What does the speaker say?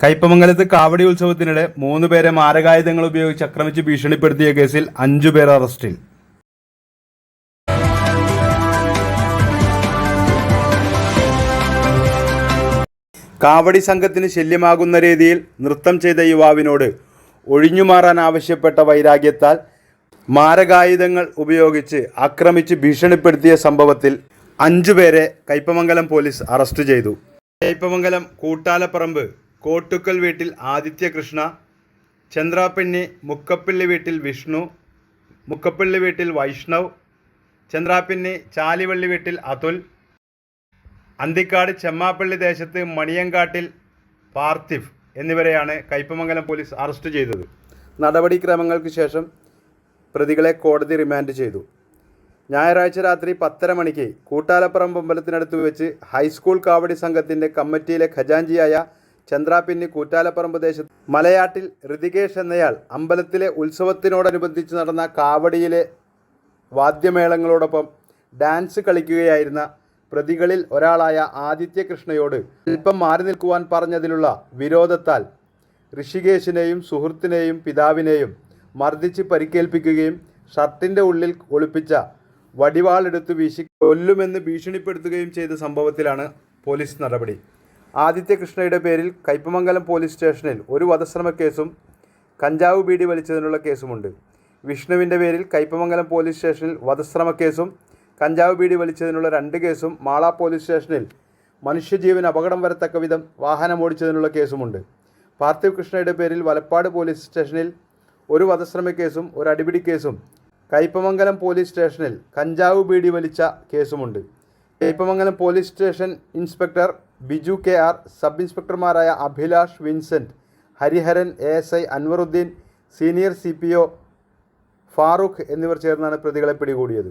കയ്പമംഗലത്ത് കാവടി ഉത്സവത്തിനിടെ മൂന്ന് പേരെ മാരകായുധങ്ങൾ ഉപയോഗിച്ച് ആക്രമിച്ച് ഭീഷണിപ്പെടുത്തിയ കേസിൽ അഞ്ചു പേർ അറസ്റ്റിൽ. കാവടി സംഘത്തിന് ശല്യമാകുന്ന രീതിയിൽ നൃത്തം ചെയ്ത യുവാവിനോട് ഒഴിഞ്ഞുമാറാൻ ആവശ്യപ്പെട്ട വൈരാഗ്യത്താൽ മാരകായുധങ്ങൾ ഉപയോഗിച്ച് ആക്രമിച്ച് ഭീഷണിപ്പെടുത്തിയ സംഭവത്തിൽ അഞ്ചുപേരെ കയ്പമംഗലം പോലീസ് അറസ്റ്റ് ചെയ്തു. കയ്പമംഗലം കൂട്ടാലപ്പറമ്പ് കോട്ടുക്കൽ വീട്ടിൽ ആദിത്യകൃഷ്ണ ചന്ദ്രാപ്പിണ്ണി മുക്കപ്പള്ളി വീട്ടിൽ വിഷ്ണു മുക്കപ്പള്ളി വീട്ടിൽ വൈഷ്ണവ് ചന്ദ്രാപ്പിണ്ണി ചാലിവള്ളി വീട്ടിൽ അതുൽ അന്തിക്കാട് ചെമ്മാപ്പള്ളി ദേശത്ത് മണിയങ്കാട്ടിൽ പാർത്ഥിവ് എന്നിവരെയാണ് കയ്പമംഗലം പോലീസ് അറസ്റ്റ് ചെയ്തത്. നടപടിക്രമങ്ങൾക്ക് ശേഷം പ്രതികളെ കോടതി റിമാൻഡ് ചെയ്തു. ഞായറാഴ്ച രാത്രി പത്തര മണിക്ക് കൂട്ടാലപ്പുറം അമ്പലത്തിനടുത്ത് വെച്ച് ഹൈസ്കൂൾ കാവടി സംഘത്തിന്റെ കമ്മിറ്റിയിലെ ഖജാഞ്ചിയായ ചന്ദ്രാപ്പിന്നി കൂറ്റാലപ്പറമ്പ് ദേശത്ത് മലയാട്ടിൽ ഋതികേഷ് എന്നയാൾ അമ്പലത്തിലെ ഉത്സവത്തിനോടനുബന്ധിച്ച് നടന്ന കാവടിയിലെ വാദ്യമേളങ്ങളോടൊപ്പം ഡാൻസ് കളിക്കുകയായിരുന്ന പ്രതികളിൽ ഒരാളായ ആദിത്യകൃഷ്ണയോട് അല്പം മാറി നിൽക്കുവാൻ പറഞ്ഞതിലുള്ള വിരോധത്താൽ ഋഷികേശിനെയും സുഹൃത്തിനെയും പിതാവിനെയും മർദ്ദിച്ച് പരിക്കേൽപ്പിക്കുകയും ഷർട്ടിന്റെ ഉള്ളിൽ ഒളിപ്പിച്ച വടിവാളെടുത്ത് വീശി കൊല്ലുമെന്ന് ഭീഷണിപ്പെടുത്തുകയും ചെയ്ത സംഭവത്തിലാണ് പോലീസ് നടപടി. ആദിത്യകൃഷ്ണയുടെ പേരിൽ കയ്പമംഗലം പോലീസ് സ്റ്റേഷനിൽ ഒരു വധശ്രമ കേസും കഞ്ചാവ് ബീഡി വലിച്ചതിനുള്ള കേസുമുണ്ട്. വിഷ്ണുവിന്റെ പേരിൽ കയ്പമംഗലം പോലീസ് സ്റ്റേഷനിൽ വധശ്രമ കേസും കഞ്ചാവ് ബീഡി വലിച്ചതിനുള്ള രണ്ട് കേസും മാള പോലീസ് സ്റ്റേഷനിൽ മനുഷ്യജീവൻ അപകടം വരത്തക്ക വിധം വാഹനം ഓടിച്ചതിനുള്ള കേസുമുണ്ട്. പാർത്ഥിവ് കൃഷ്ണയുടെ പേരിൽ വലപ്പാട് പോലീസ് സ്റ്റേഷനിൽ ഒരു വധശ്രമ കേസും ഒരു അടിപിടി കേസും കയ്പമംഗലം പോലീസ് സ്റ്റേഷനിൽ കഞ്ചാവ് ബീഡി വലിച്ച കേസുമുണ്ട്. Kaypamangalam police station inspector Biju K R sub ഇൻസ്പെക്ടർമാരായ Abhilash Vincent Hariharan A S I Anvaruddin senior C P O Farooq എന്നിവർ ചേർന്നാണ് പ്രതികളെ പിടികൂടിയത്.